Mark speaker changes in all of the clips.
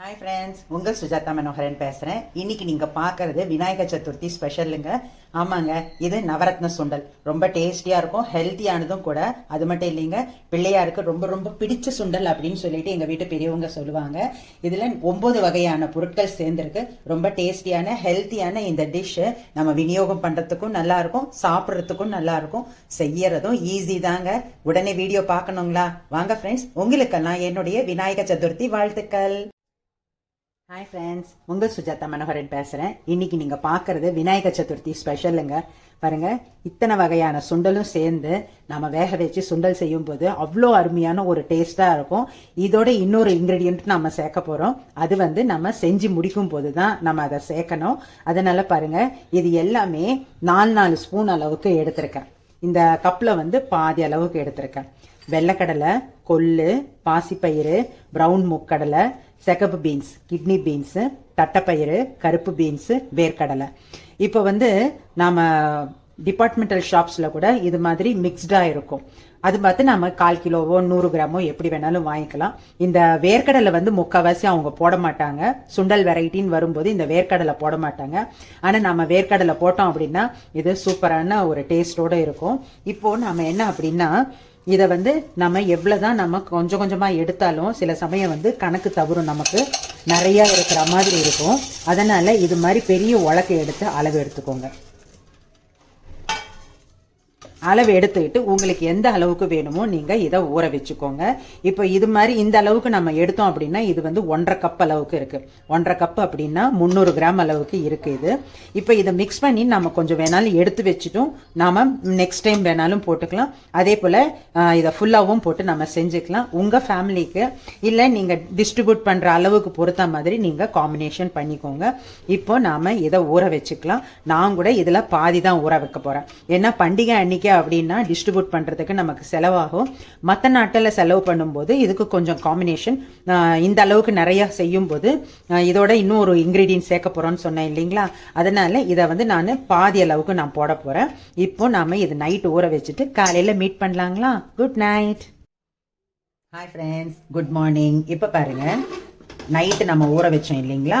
Speaker 1: Hi friends உங்கள் சுஜாதா மனோகரன் பேசுகிறேன் இன்னைக்கு நீங்கள் பார்க்கறது விநாயகர் சதுர்த்தி ஸ்பெஷலுங்க ஆமாங்க இது நவரத்ன சுண்டல். ரொம்ப டேஸ்டியாக இருக்கும் ஹெல்த்தியானதும் கூட. அது மட்டும் இல்லைங்க பிள்ளையாருக்கு ரொம்ப ரொம்ப பிடிச்ச சுண்டல் அப்படின்னு சொல்லிட்டு எங்கள் வீட்டு பெரியவங்க சொல்லுவாங்க. இதில் ஒம்பது வகையான பொருட்கள் சேர்ந்துருக்கு. ரொம்ப டேஸ்டியான ஹெல்த்தியான இந்த டிஷ்ஷு நம்ம விநியோகம் பண்ணுறதுக்கும் நல்லாயிருக்கும் சாப்பிட்றதுக்கும் நல்லாயிருக்கும். செய்யறதும் ஈஸி தாங்க. உடனே வீடியோ பார்க்கணுங்களா? வாங்க ஃப்ரெண்ட்ஸ் உங்களுக்கெல்லாம் என்னுடைய விநாயகர் சதுர்த்தி வாழ்த்துக்கள். ஹாய் ஃப்ரெண்ட்ஸ் உங்கள் சுஜாதா மனோகரன் பேசுகிறேன் இன்னைக்கு நீங்கள் பார்க்குறது விநாயகர் சதுர்த்தி ஸ்பெஷலுங்க பாருங்கள் இத்தனை வகையான சுண்டலும் சேர்ந்து நம்ம வேக வச்சு சுண்டல் செய்யும் போது அவ்வளோ அருமையான ஒரு டேஸ்ட்டாக இருக்கும். இதோட இன்னொரு இன்க்ரீடியண்ட் நம்ம சேர்க்க போகிறோம் அது வந்து நம்ம செஞ்சு முடிக்கும் போது தான் நம்ம அதை சேர்க்கணும். அதனால் பாருங்கள் இது எல்லாமே நாலு நாலு ஸ்பூன் அளவுக்கு எடுத்திருக்கேன். இந்த கப்பில் வந்து பாதி அளவுக்கு எடுத்திருக்கேன். வெள்ளைக்கடலை கொள்ளு பாசிப்பயிறு ப்ரௌன் முக்கடலை செகப்பு பீன்ஸ் கிட்னி பீன்ஸு தட்டைப்பயிறு கருப்பு பீன்ஸு வேர்க்கடலை. இப்போ வந்து நாம் டிபார்ட்மெண்டல் ஷாப்ஸில் கூட இது மாதிரி மிக்ஸ்டாக இருக்கும். அது பார்த்து நம்ம கால் கிலோவோ நூறு கிராமோ எப்படி வேணாலும் வாங்கிக்கலாம். இந்த வேர்க்கடலை வந்து முக்கால்வாசி அவங்க போட மாட்டாங்க. சுண்டல் வெரைட்டின்னு வரும்போது இந்த வேர்க்கடலை போட மாட்டாங்க. ஆனால் நம்ம வேர்க்கடலை போட்டோம் அப்படின்னா இது சூப்பரான ஒரு டேஸ்டோடு இருக்கும். இப்போது நம்ம என்ன அப்படின்னா இதை வந்து நம்ம எவ்வளோதான் நம்ம கொஞ்சம் கொஞ்சமாக எடுத்தாலும் சில சமயம் வந்து கணக்கு தவறும் நமக்கு நிறையா இருக்கிற மாதிரி இருக்கும். அதனால் இது மாதிரி பெரிய உலக்கை எடுத்து அளவு எடுத்துக்கோங்க. அளவு எடுத்துக்கிட்டு உங்களுக்கு எந்த அளவுக்கு வேணுமோ நீங்கள் இதை ஊற வச்சுக்கோங்க. இப்போ இது மாதிரி இந்த அளவுக்கு நம்ம எடுத்தோம் அப்படின்னா இது வந்து ஒன்றரை கப் அளவுக்கு இருக்குது ஒன்றரை கப் அப்படின்னா முந்நூறு கிராம் அளவுக்கு இருக்குது இது. இப்போ இதை மிக்ஸ் பண்ணி நம்ம கொஞ்சம் வேணாலும் எடுத்து வச்சுட்டும். நாம் நெக்ஸ்ட் டைம் வேணாலும் போட்டுக்கலாம். அதே போல் இதை ஃபுல்லாகவும் போட்டு நம்ம செஞ்சுக்கலாம். உங்கள் ஃபேமிலிக்கு இல்லை நீங்கள் டிஸ்ட்ரிபியூட் பண்ணுற அளவுக்கு பொறுத்த மாதிரி நீங்கள் காம்பினேஷன் பண்ணிக்கோங்க. இப்போ நாம் இதை ஊற வச்சுக்கலாம். நான் கூட இதில் பாதி தான் ஊற வைக்க போகிறேன் ஏன்னா பண்டிகை அன்னைக்கு அப்படின்னா டிஸ்ட்ரிபியூட் பண்ணுறதுக்கு நமக்கு செலவாகும். மற்ற நாட்டில் செலவு பண்ணும்போது இதுக்கு கொஞ்சம் காம்பினேஷன் இந்த அளவுக்கு நிறையா செய்யும்போது இதோட இன்னும் ஒரு இன்க்ரீடியன்ட் சேர்க்க போகிறோன்னு சொன்னேன் இல்லைங்களா? அதனால் இதை வந்து நான் பாதி அளவுக்கு நான் போட போகிறேன் இப்போ நாம் இது நைட் ஊற வச்சுட்டு காலையில் meet பண்ணலாங்களா? Good night hi friends good morning இப்போ பாருங்க நைட்டு நம்ம ஊற வச்சோம் இல்லைங்களா?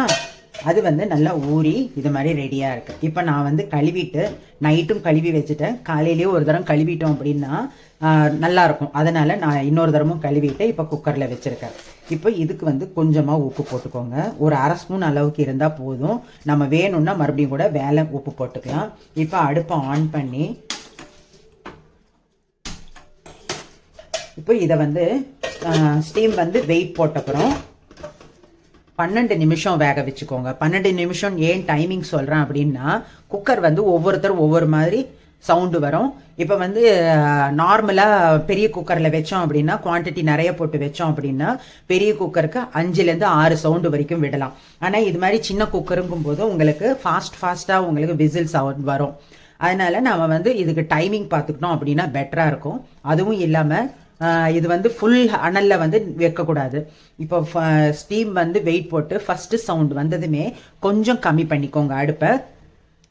Speaker 1: அது வந்து நல்லா ஊறி இது மாதிரி ரெடியாக இருக்குது இப்போ நான் வந்து கழுவிட்டு நைட்டும் கழுவி வச்சுட்டேன். காலையிலேயே ஒரு தரம் கழுவிட்டோம் அப்படின்னா நல்லாயிருக்கும் அதனால் நான் இன்னொரு தரமும் கழுவிட்டு இப்போ குக்கரில் வச்சுருக்கேன். இப்போ இதுக்கு வந்து கொஞ்சமாக உப்பு போட்டுக்கோங்க. ஒரு அரை ஸ்பூன் அளவுக்கு இருந்தால் போதும். நம்ம வேணும்னா மறுபடியும் கூட வேலை உப்பு போட்டுக்கலாம். இப்போ அடுப்பை ஆன் பண்ணி இப்போ இதை வந்து ஸ்டீம் வந்து வெயிட் போட்டப்புறம் பன்னெண்டு நிமிஷம் வேக வச்சுக்கோங்க. பன்னெண்டு நிமிஷம் ஏன் டைமிங் சொல்கிறேன் அப்படின்னா குக்கர் வந்து ஒவ்வொருத்தரும் ஒவ்வொரு மாதிரி சவுண்டு வரும். இப்போ வந்து நார்மலாக பெரிய குக்கரில் வச்சோம் அப்படின்னா குவான்டிட்டி நிறைய போட்டு வச்சோம் அப்படின்னா பெரிய குக்கருக்கு அஞ்சுலேருந்து ஆறு சவுண்டு வரைக்கும் விடலாம். ஆனால் இது மாதிரி சின்ன குக்கருங்கும் போது உங்களுக்கு ஃபாஸ்ட் ஃபாஸ்ட்டாக உங்களுக்கு விசில் சவுண்ட் வரும். அதனால நம்ம வந்து இதுக்கு டைமிங் பார்த்துக்கிட்டோம் அப்படின்னா பெட்டராக இருக்கும். அதுவும் இல்லாமல் இது வந்து ஃபுல் அனலில் வந்து வைக்கக்கூடாது. இப்போ ஸ்டீம் வந்து வெயிட் போட்டு ஃபஸ்ட்டு சவுண்ட் வந்ததுமே கொஞ்சம் கம்மி பண்ணிக்கோங்க அடுப்பை.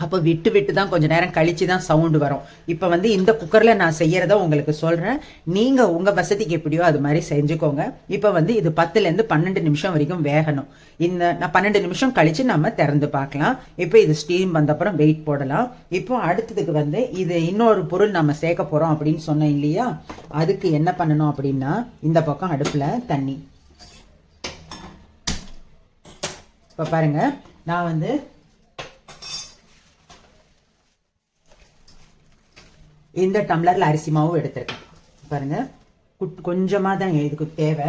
Speaker 1: அப்போ விட்டு விட்டு தான் கொஞ்சம் நேரம் கழித்து தான் சவுண்டு வரும். இப்போ வந்து இந்த குக்கரில் நான் செய்கிறத உங்களுக்கு சொல்கிறேன் நீங்கள் உங்கள் வசதிக்கு எப்படியோ அது மாதிரி செஞ்சுக்கோங்க. இப்போ வந்து இது பத்துலேருந்து பன்னெண்டு நிமிஷம் வரைக்கும் வேகணும். இந்த நான் பன்னெண்டு நிமிஷம் கழித்து நம்ம திறந்து பார்க்கலாம். இப்போ இது ஸ்டீம் வந்தப்புறம் வெயிட் போடலாம். இப்போ அடுத்ததுக்கு வந்து இது இன்னொரு பொருள் நம்ம சேர்க்க போகிறோம் அப்படின்னு சொன்னேன் இல்லையா? அதுக்கு என்ன பண்ணணும் அப்படின்னா இந்த பக்கம் அடுப்பில் தண்ணி. இப்போ பாருங்கள் நான் வந்து இந்த டம்ளரில் அரிசி மாவும் எடுத்திருக்கேன். பாருங்கள் குட்- கொஞ்சமாக தான் இதுக்கு தேவை.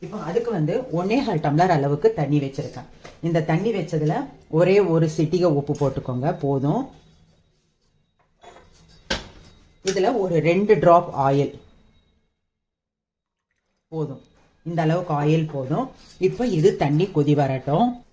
Speaker 1: இப்போ அதுக்கு வந்து ஒன்னேகால் டம்ளர் அளவுக்கு தண்ணி வச்சிருக்கேன். இந்த தண்ணி வச்சதில் ஒரே ஒரு சிட்டிகை உப்பு போட்டுக்கோங்க. போதும். இதில் ஒரு ரெண்டு ட்ராப் ஆயில் போதும். இந்த அளவுக்கு ஆயில் போதும். இப்போ இது தண்ணி கொதி வரட்டும்.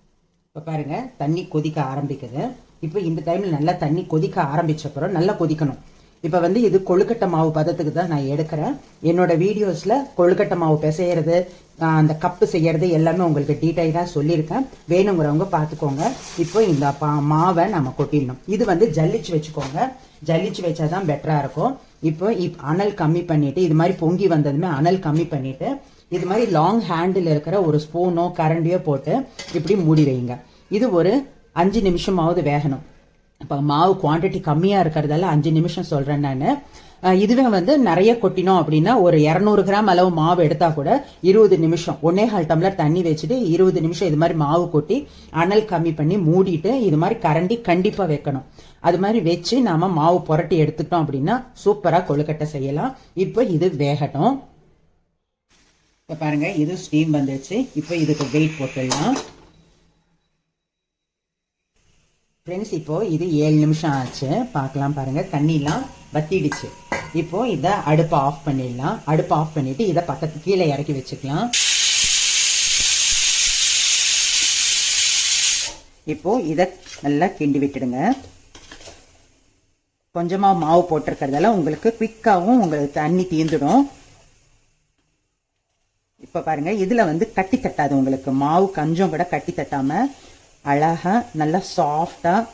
Speaker 1: இப்போ பாருங்க. தண்ணி கொதிக்க ஆரம்பிக்குது. இப்போ இந்த டைமில் நல்லா தண்ணி கொதிக்க ஆரம்பிச்ச அப்புறம் நல்லா கொதிக்கணும். இப்போ வந்து இது கொழுக்கட்டை மாவு பதத்துக்கு தான் நான் எடுக்கிறேன். என்னோட வீடியோஸில் கொழுக்கட்டை மாவு பிசையிறது அந்த கப்பு செய்யறது எல்லாமே உங்களுக்கு டீட்டெயிலாக சொல்லியிருக்கேன். வேணுங்கிறவங்க பார்த்துக்கோங்க இப்போ இந்த பா- மாவை நம்ம கொட்டிடணும். இது வந்து ஜல்லிச்சு வச்சுக்கோங்க. ஜல்லிச்சு வச்சா தான் பெட்டராக இருக்கும். இப்போ இப் அனல் கம்மி பண்ணிட்டு இது மாதிரி பொங்கி வந்ததுமே அனல் கம்மி பண்ணிட்டு இது மாதிரி லாங் ஹேண்டில் இருக்கிற ஒரு ஸ்பூனோ கரண்டியோ போட்டு இப்படி மூடி வைங்க. இது ஒரு அஞ்சு நிமிஷமாவது வேகணும். இப்போ மாவு குவாண்டிட்டி கம்மியாக இருக்கிறதால அஞ்சு நிமிஷம் சொல்கிறேன் நான். இதுவே வந்து நிறைய கொட்டினோம் அப்படின்னா ஒரு இரநூறு கிராம் அளவு மாவு எடுத்தா கூட இருபது நிமிஷம். ஒன்னே கால் டம்ளர் தண்ணி வச்சுட்டு இருபது நிமிஷம் இது மாதிரி மாவு கொட்டி அனல் கம்மி பண்ணி மூடிட்டு இது மாதிரி கரண்டி கண்டிப்பாக வைக்கணும். அது மாதிரி வச்சு நாம மாவு புரட்டி எடுத்துட்டோம் அப்படின்னா சூப்பராக கொழுக்கட்டை செய்யலாம். இப்போ இது வேகட்டும். இப்போ பாருங்க இது ஸ்டீம் வந்துச்சு இப்போ இதுக்கு வெயிட் போட்டுடலாம். ஃப்ரெண்ட்ஸ் இப்போ இது ஏழு நிமிஷம் ஆச்சு. பார்க்கலாம் பாருங்க. தண்ணிலாம் வத்திடுச்சு. இப்போ இதை அடுப்பை ஆஃப் பண்ணிடலாம். அடுப்பை ஆஃப் பண்ணிட்டு இதை பக்கத்து கீழே இறக்கி வச்சுக்கலாம். இப்போ இதை நல்லா கிண்டி விட்டுடுங்க. கொஞ்சமாக மாவு போட்டிருக்கிறதால உங்களுக்கு குவிக்காகவும் உங்களுக்கு தண்ணி தீந்துடும். இப்போ பாருங்க. இதில் வந்து கட்டி தட்டாது உங்களுக்கு. மாவு கொஞ்சம் கூட கட்டி தட்டாமல் அழகாக நல்லா சாஃப்டாக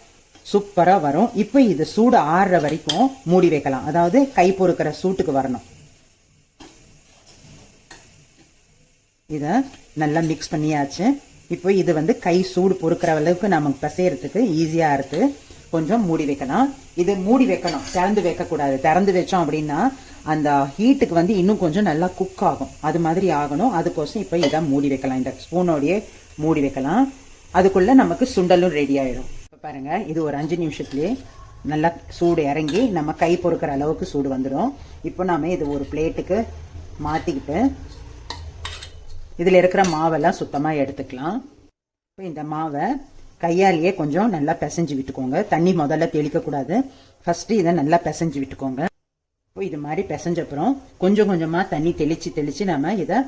Speaker 1: சூப்பராக வரும். இப்போ இது சூடு ஆறுற வரைக்கும் மூடி வைக்கலாம். அதாவது கை பொறுக்கிற சூட்டுக்கு வரணும். இதை நல்லா மிக்ஸ் பண்ணியாச்சு. இப்போ இது வந்து கை சூடு பொறுக்கிற அளவுக்கு நமக்கு பசையறதுக்கு ஈஸியாக இருக்குது கொஞ்சம் மூடி வைக்கலாம். இது மூடி வைக்கணும். திறந்து வைக்கக்கூடாது. திறந்து வச்சோம் அப்படின்னா அந்த ஹீட்டுக்கு வந்து இன்னும் கொஞ்சம் நல்லா குக் ஆகும். அது மாதிரி ஆகணும். அதுக்கோசம் இப்போ இதை மூடி வைக்கலாம். இந்த ஸ்பூனோடையே மூடி வைக்கலாம். அதுக்குள்ளே நமக்கு சுண்டலும் ரெடி ஆகிடும் இப்போ பாருங்கள் இது ஒரு அஞ்சு நிமிஷத்துலேயே நல்லா சூடு இறங்கி நம்ம கை பொறுக்கிற அளவுக்கு சூடு வந்துடும் இப்போ நாம் இது ஒரு பிளேட்டுக்கு மாற்றிக்கிட்டு இதில் இருக்கிற மாவெல்லாம் சுத்தமாக எடுத்துக்கலாம். இப்போ இந்த மாவை கையாலேயே கொஞ்சம் நல்லா பிசைஞ்சு விட்டுக்கோங்க. தண்ணி முதல்ல தெளிக்கக்கூடாது ஃபஸ்ட்டு இதை நல்லா பிசைஞ்சு விட்டுக்கோங்க. இப்போ இது மாதிரி பிசைஞ்ச அப்புறம் கொஞ்சம் கொஞ்சமாக தண்ணி தெளித்து தெளித்து நம்ம இதை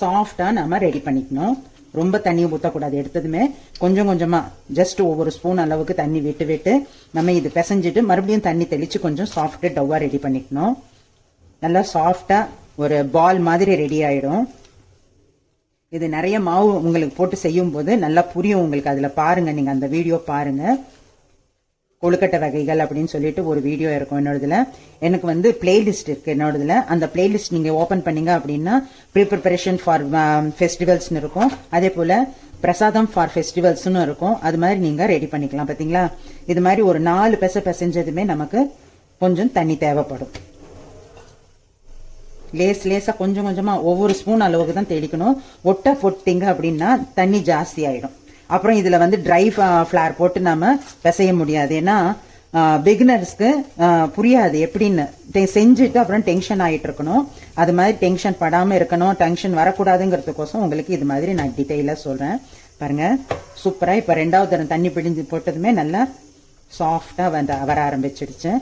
Speaker 1: சாஃப்டாக நம்ம ரெடி பண்ணிக்கணும். ரொம்ப தண்ணியை ஊற்றக்கூடாது எடுத்ததுமே கொஞ்சம் கொஞ்சமாக ஜஸ்ட் ஒவ்வொரு ஸ்பூன் அளவுக்கு தண்ணி விட்டு விட்டு நம்ம இது பிசைஞ்சிட்டு மறுபடியும் தண்ணி தெளித்து கொஞ்சம் சாஃப்ட்டு டவ்வாக ரெடி பண்ணிக்கணும். நல்லா சாஃப்டாக ஒரு பால் மாதிரி ரெடி ஆகிடும் இது நிறைய மாவு உங்களுக்கு போட்டு செய்யும் போது நல்லா புரியும் உங்களுக்கு. அதில் பாருங்கள் நீங்கள் அந்த வீடியோ பாருங்கள் கொழுக்கட்டை வகைகள் அப்படின்னு சொல்லிட்டு ஒரு வீடியோ இருக்கும் என்னோடதுல. எனக்கு வந்து பிளேலிஸ்ட் இருக்கு என்னோடதுல. அந்த பிளேலிஸ்ட் நீங்க ஓபன் பண்ணீங்க அப்படின்னா ப்ரீ ப்ரிப்பரேஷன் ஃபார் ஃபெஸ்டிவல்ஸ்னு இருக்கும். அதே போல பிரசாதம் ஃபார் ஃபெஸ்டிவல்ஸ்னு இருக்கும். அது மாதிரி நீங்க ரெடி பண்ணிக்கலாம் பாத்தீங்களா? இது மாதிரி ஒரு நாலு பெச பெசைஞ்சதுமே நமக்கு கொஞ்சம் தண்ணி தேவைப்படும். லேஸ் லேசா கொஞ்சம் கொஞ்சமா ஒவ்வொரு ஸ்பூன் அளவுக்கு தான் தெளிக்கணும். ஒட்ட போட்டீங்க அப்படின்னா தண்ணி ஜாஸ்தி ஆயிடும். அப்புறம் இதில் வந்து ட்ரை ஃப்ளார் uh, போட்டு நாம் பிசைய முடியாது. ஏன்னா uh, பிகினர்ஸ்க்கு uh, புரியாது எப்படின்னு. செஞ்சுட்டு அப்புறம் டென்ஷன் ஆகிட்டு இருக்கணும். அது மாதிரி டென்ஷன் படாமல் இருக்கணும். டென்ஷன் வரக்கூடாதுங்கிறதுக்கோசம் உங்களுக்கு இது மாதிரி நான் டீட்டெயிலாக சொல்கிறேன் பாருங்கள் சூப்பராக இப்போ ரெண்டாவது தரம் தண்ணி பிழிஞ்சு போட்டதுமே நல்லா சாஃப்டாக வந்து வர ஆரம்பிச்சிடுச்சு.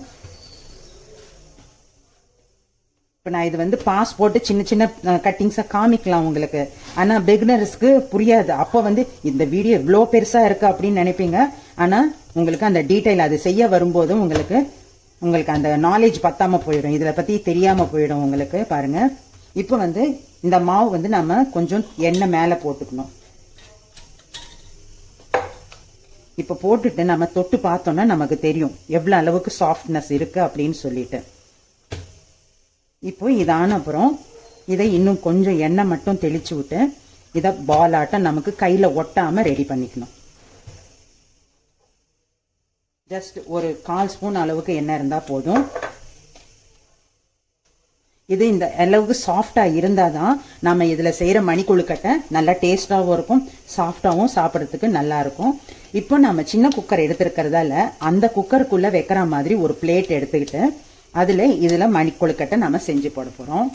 Speaker 1: இப்போ நான் இது வந்து பாஸ் போட்டு சின்ன சின்ன கட்டிங்ஸை காமிக்கலாம் உங்களுக்கு. ஆனால் பிகினர்ஸ்க்கு புரியாது. அப்போ வந்து இந்த வீடியோ இவ்வளோ பெருசாக இருக்குது அப்படின்னு நினைப்பீங்க. ஆனால் உங்களுக்கு அந்த டீட்டெயில் அது செய்ய வரும்போதும் உங்களுக்கு உங்களுக்கு அந்த நாலேஜ் பத்தாமல் போயிடும். இதில் பற்றி தெரியாமல் போயிடும் உங்களுக்கு பாருங்க. இப்போ வந்து இந்த மாவு வந்து நம்ம கொஞ்சம் எண்ணெய் மேலே போட்டுக்கணும். இப்போ போட்டுட்டு நம்ம தொட்டு பார்த்தோன்னா நமக்கு தெரியும். எவ்வளோ அளவுக்கு சாஃப்ட்னஸ் இருக்குது அப்படின்னு சொல்லிட்டு. இப்போ இதான அப்புறம் இதை இன்னும் கொஞ்சம் எண்ணெய் மட்டும் தெளிச்சு விட்டு இதை பால் நமக்கு கையில் ஒட்டாம ரெடி பண்ணிக்கணும். ஜஸ்ட் ஒரு கால் ஸ்பூன் அளவுக்கு எண்ணெய் இருந்தால் போதும். இது இந்த அளவுக்கு சாஃப்டாக இருந்தால் தான் நம்ம இதில் மணி மணிக்குழுக்கட்டை நல்லா டேஸ்ட்டாகவும் இருக்கும் சாஃப்டாகவும் சாப்பிட்றதுக்கு நல்லா இருக்கும். இப்போ நம்ம சின்ன குக்கர் எடுத்திருக்கிறதால அந்த குக்கருக்குள்ளே வைக்கிற மாதிரி ஒரு பிளேட் எடுத்துக்கிட்டு அதில் இதில் மணி கொழுக்கட்டை நம்ம செஞ்சு போட போகிறோம்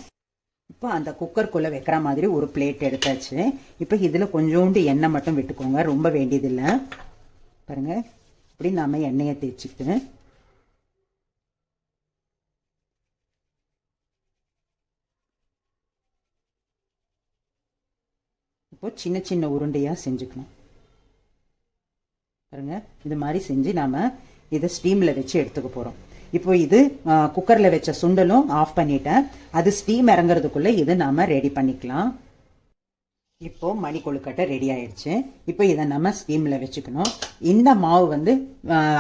Speaker 1: இப்போ அந்த குக்கருக்குள்ளே வைக்கிற மாதிரி ஒரு பிளேட் எடுத்தாச்சு. இப்போ இதில் கொஞ்சோண்டு எண்ணெய் மட்டும் விட்டுக்கோங்க ரொம்ப வேண்டியதில்லை. பாருங்கள் இப்படி நாம் எண்ணெயை தேய்ச்சிட்டு இப்போ சின்ன சின்ன உருண்டையாக செஞ்சுக்கணும். பாருங்கள் இது மாதிரி செஞ்சு நாம் இதை ஸ்டீமில் வச்சு எடுத்துக்க போகிறோம் இப்போ இது குக்கரில் வச்ச சுண்டலும் ஆஃப் பண்ணிட்டேன். அது ஸ்டீம் இறங்குறதுக்குள்ள இது நாம ரெடி பண்ணிக்கலாம். இப்போ மணி கொழுக்கட்டை ரெடி ஆயிடுச்சு. இப்போ இதை நம்ம ஸ்டீமில் வச்சுக்கணும். இந்த மாவு வந்து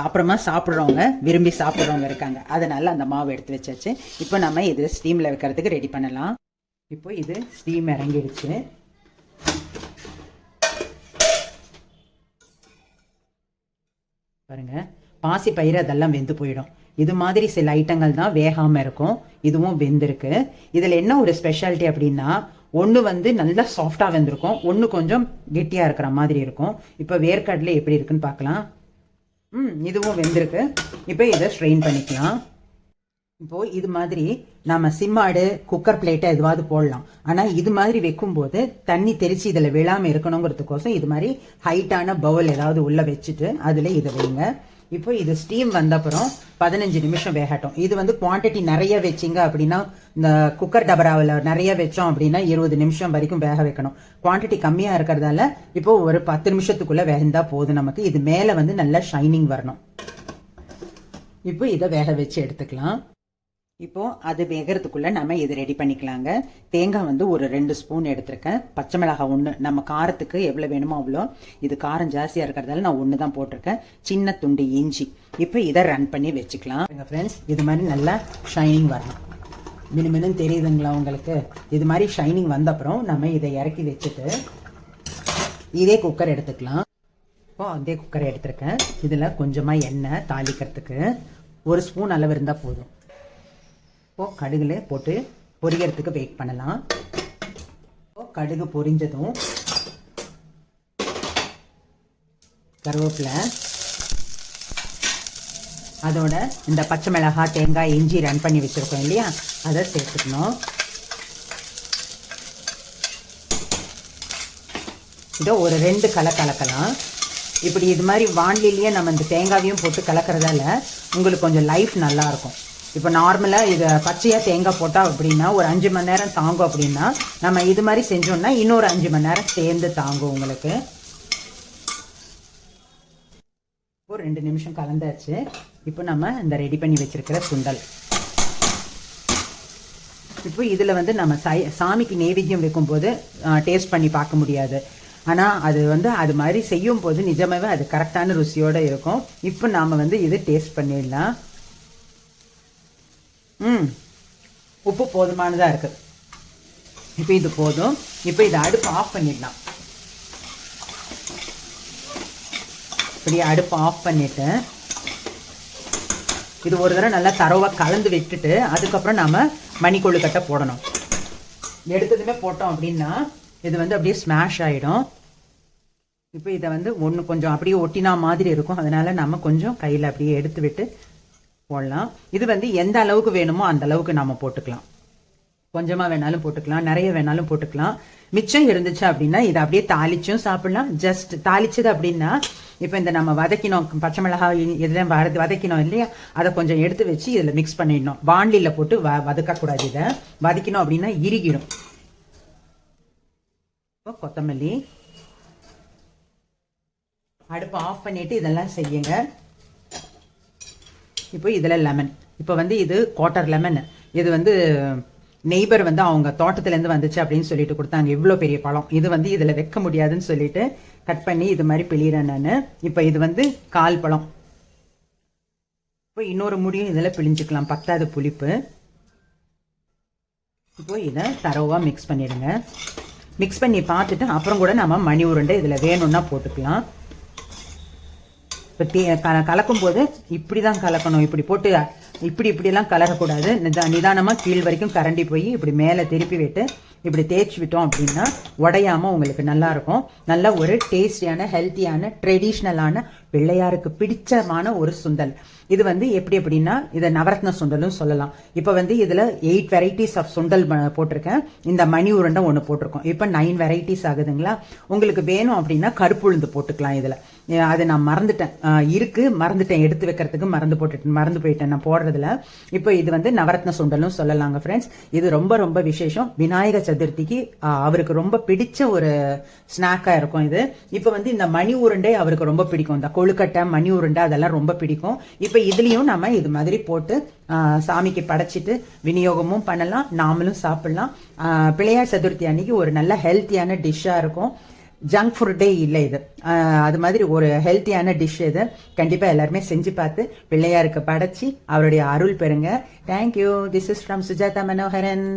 Speaker 1: அப்புறமா சாப்பிட்றவங்க விரும்பி சாப்பிட்றவங்க இருக்காங்க. அதனால அந்த மாவு எடுத்து வச்சாச்சு. இப்போ நம்ம இது ஸ்டீமில் வைக்கிறதுக்கு ரெடி பண்ணலாம். இப்போ இது ஸ்டீம் இறங்கிடுச்சு. பாருங்க. பாசி பயிறு அதெல்லாம் வெந்து போயிடும். இது மாதிரி சில ஐட்டங்கள் தான் வேகாமல் இருக்கும். இதுவும் வெந்திருக்கு. இதில் என்ன ஒரு ஸ்பெஷாலிட்டி அப்படின்னா ஒன்று வந்து நல்லா சாஃப்டாக வெந்திருக்கும். ஒன்று கொஞ்சம் கெட்டியாக இருக்கிற மாதிரி இருக்கும். இப்போ வேர்க்கடலை எப்படி இருக்குன்னு பார்க்கலாம். ம் இதுவும் வெந்திருக்கு. இப்போ இதை ஸ்ட்ரெயின் பண்ணிக்கலாம். இப்போது இது மாதிரி நம்ம சிம்மாடு குக்கர் பிளேட்டை எதுவாவது போடலாம். ஆனால் இது மாதிரி வைக்கும்போது தண்ணி தெரித்து இதில் விழாமல் இருக்கணுங்கிறதுக்கோசம் இது மாதிரி ஹைட்டான பவுல் ஏதாவது உள்ளே வச்சுட்டு அதில் இதை வைங்க. இப்போ இது ஸ்டீம் வந்தப்புறம் பதினஞ்சு நிமிஷம் வேகட்டும். இது வந்து குவாண்டிட்டி நிறைய வச்சிங்க அப்படின்னா இந்த குக்கர் டபராவில் நிறைய வச்சோம் அப்படின்னா இருபது நிமிஷம் வரைக்கும் வேக வைக்கணும். குவாண்டிட்டி கம்மியாக இருக்கிறதால இப்போ ஒரு பத்து நிமிஷத்துக்குள்ளே வேகந்தா போதும் நமக்கு. இது மேலே வந்து நல்லா ஷைனிங் வரணும். இப்போ இதை வேக வச்சு எடுத்துக்கலாம். இப்போது அது வேகிறதுக்குள்ளே நம்ம இது ரெடி பண்ணிக்கலாங்க. தேங்காய் வந்து ஒரு ரெண்டு ஸ்பூன் எடுத்திருக்கேன். பச்சை மிளகாய் ஒன்று நம்ம காரத்துக்கு எவ்வளோ வேணுமோ அவ்வளோ. இது காரம் ஜாஸ்தியாக இருக்கிறதால நான் ஒன்று தான் போட்டிருக்கேன். சின்ன துண்டு இஞ்சி. இப்போ இதை ரன் பண்ணி வச்சுக்கலாம். எங்கள் ஃப்ரெண்ட்ஸ் இது மாதிரி நல்லா ஷைனிங் வரணும். மினுமினு தெரியுதுங்களா உங்களுக்கு? இது மாதிரி ஷைனிங் வந்த அப்புறம் நம்ம இதை இறக்கி வச்சுட்டு இதே குக்கர் எடுத்துக்கலாம். இப்போ அதே குக்கர் எடுத்திருக்கேன். இதில் கொஞ்சமாக எண்ணெய் தாளிக்கிறதுக்கு ஒரு ஸ்பூன் அளவு இருந்தால் போதும். இப்போ கடுகில் போட்டு பொரியறதுக்கு வெயிட் பண்ணலாம். இப்போ கடுகு பொரிஞ்சதும் கருவேப்பிலை அதோட இந்த பச்சை மிளகாய் தேங்காய் இஞ்சி ரன் பண்ணி வச்சுருக்கோம் இல்லையா? அதை சேர்த்துக்கணும். இதோ ஒரு ரெண்டு கலை கலக்கலாம். இப்படி இது மாதிரி வாண்டிலேயே நம்ம இந்த தேங்காவையும் போட்டு கலக்கிறதால உங்களுக்கு கொஞ்சம் லைஃப் நல்லாயிருக்கும் இப்போ நார்மலாக இதை பச்சையாக தேங்காய் போட்டால் அப்படின்னா ஒரு அஞ்சு மணி நேரம் தாங்கும் அப்படின்னா நம்ம இது மாதிரி செஞ்சோம்னா இன்னொரு அஞ்சு மணி நேரம் சேர்ந்து தாங்கும் உங்களுக்கு. ஒரு ரெண்டு நிமிஷம் கலந்தாச்சு. இப்போ நம்ம இந்த ரெடி பண்ணி வச்சிருக்கிற சுண்டல். இப்போ இதில் வந்து நம்ம சை சாமிக்கு நெய்வேத்தியம் வைக்கும்போது டேஸ்ட் பண்ணி பார்க்க முடியாது. ஆனால் அது வந்து அது மாதிரி செய்யும் போது நிஜமாவே அது கரெக்டான ருசியோடு இருக்கும். இப்போ நாம் வந்து இது டேஸ்ட் பண்ணிடலாம். ம். உப்பு போதுமானதாக இருக்குது இப்போ இது போதும். இப்போ இதை அடுப்பு ஆஃப் பண்ணிடலாம். இப்படி அடுப்பு ஆஃப் பண்ணிவிட்டு இது ஒரு தடவை நல்லா தரவாக கலந்து விட்டுட்டு அதுக்கப்புறம் நாம் மணி போடணும். எடுத்ததுமே போட்டோம் அப்படின்னா இது வந்து அப்படியே ஸ்மாஷ் ஆகிடும் இப்போ இதை வந்து ஒன்று கொஞ்சம் அப்படியே ஒட்டினா மாதிரி இருக்கும். அதனால நம்ம கொஞ்சம் கையில் அப்படியே எடுத்து விட்டு போடலாம். இது வந்து எந்த அளவுக்கு வேணுமோ அந்த அளவுக்கு நாம போட்டுக்கலாம். கொஞ்சமா வேணாலும் போட்டுக்கலாம். நிறைய வேணாலும் போட்டுக்கலாம். மிச்சம் இருந்துச்சு அப்படின்னா இதை அப்படியே தாளிச்சும் சாப்பிடலாம். ஜஸ்ட் தாளிச்சது அப்படின்னா இப்போ இந்த நம்ம வதக்கினோம் பச்சை மிளகாய் இதெல்லாம் வரது வதக்கினோம் இல்லையா? அதை கொஞ்சம் எடுத்து வச்சு இதில் மிக்ஸ் பண்ணிடணும். வாண்டியில் போட்டு வ வதக்கக்கூடாது இதை. வதக்கினோம் அப்படின்னா இறுகிடும். இப்போ கொத்தமல்லி அடுப்பு ஆஃப் பண்ணிட்டு இதெல்லாம் செய்யுங்க. இப்போ இதில் லெமன் இப்போ வந்து இது குவார்ட்டர் லெமன் இது வந்து நெய்பர் வந்து அவங்க தோட்டத்துலேருந்து வந்துச்சு அப்படின்னு சொல்லிட்டு கொடுத்தாங்க. இவ்வளோ பெரிய பழம். இது வந்து இதில் வைக்க முடியாதுன்னு சொல்லிட்டு கட் பண்ணி இது மாதிரி பிழிகிறேன் நான். இப்போ இது வந்து கால் பழம். இப்போ இன்னொரு முடியும் இதில் பிழிஞ்சுக்கலாம். பத்தாவது புளிப்பு. இப்போ இதை தரவாக மிக்ஸ் பண்ணிடுங்க. மிக்ஸ் பண்ணி பார்த்துட்டு அப்புறம் கூட நம்ம மணி உருண்டை இதில் வேணும்னா போட்டுக்கலாம். இப்போ தே கலக்கும் போது இப்படி தான் கலக்கணும். இப்படி போட்டு இப்படி இப்படிலாம் கலரக்கூடாது நிதானமாக கீழ் வரைக்கும் கரண்டி போய் இப்படி மேலே திருப்பி விட்டு இப்படி தேய்ச்சி விட்டோம் அப்படின்னா உடையாமல் உங்களுக்கு நல்லா இருக்கும் நல்ல ஒரு டேஸ்டியான ஹெல்த்தியான ட்ரெடிஷ்னலான பிள்ளையாருக்கு பிடிச்சமான ஒரு சுண்டல். இது வந்து எப்படி எப்படின்னா இதை நவரத்ன சுண்டலும் சொல்லலாம். இப்போ வந்து இதில் எயிட் வெரைட்டிஸ் ஆஃப் சுண்டல் போட்டிருக்கேன். இந்த மணி உருண்டை ஒன்று போட்டிருக்கோம். இப்போ நைன் வெரைட்டிஸ் ஆகுதுங்களா? உங்களுக்கு வேணும் அப்படின்னா கருப்புழுந்து போட்டுக்கலாம் இதில். அது நான் மறந்துட்டேன். இருக்கு மறந்துட்டேன். எடுத்து வைக்கிறதுக்கு மறந்து போட்டு மறந்து போயிட்டேன். நான் போடுறதுல. இப்போ இது வந்து நவரத்ன சுண்டலும் சொல்லலாங்க ஃப்ரெண்ட்ஸ் இது ரொம்ப ரொம்ப விசேஷம். விநாயக சதுர்த்திக்கு அவருக்கு ரொம்ப பிடிச்ச ஒரு ஸ்நாக்காக இருக்கும் இது. இப்போ வந்து இந்த மணி உருண்டை அவருக்கு ரொம்ப பிடிக்கும். இந்த கொழுக்கட்டை மணி உருண்டை அதெல்லாம் ரொம்ப பிடிக்கும். இப்போ இதுலேயும் நம்ம இது மாதிரி போட்டு சாமிக்கு படைச்சிட்டு விநியோகமும் பண்ணலாம். நாமளும் சாப்பிடலாம். பிள்ளையார் சதுர்த்தி அன்னைக்கு ஒரு நல்ல ஹெல்த்தியான டிஷ்ஷாக இருக்கும். ஜங்க் ஃபுட்டே இல்லை இது. அது மாதிரி ஒரு ஹெல்த்தியான டிஷ் இது. கண்டிப்பாக எல்லாருமே செஞ்சு பார்த்து பிள்ளையாருக்கு படைச்சி அவருடைய அருள் பெறுங்க. Thank you this is from Sujatha Manoharan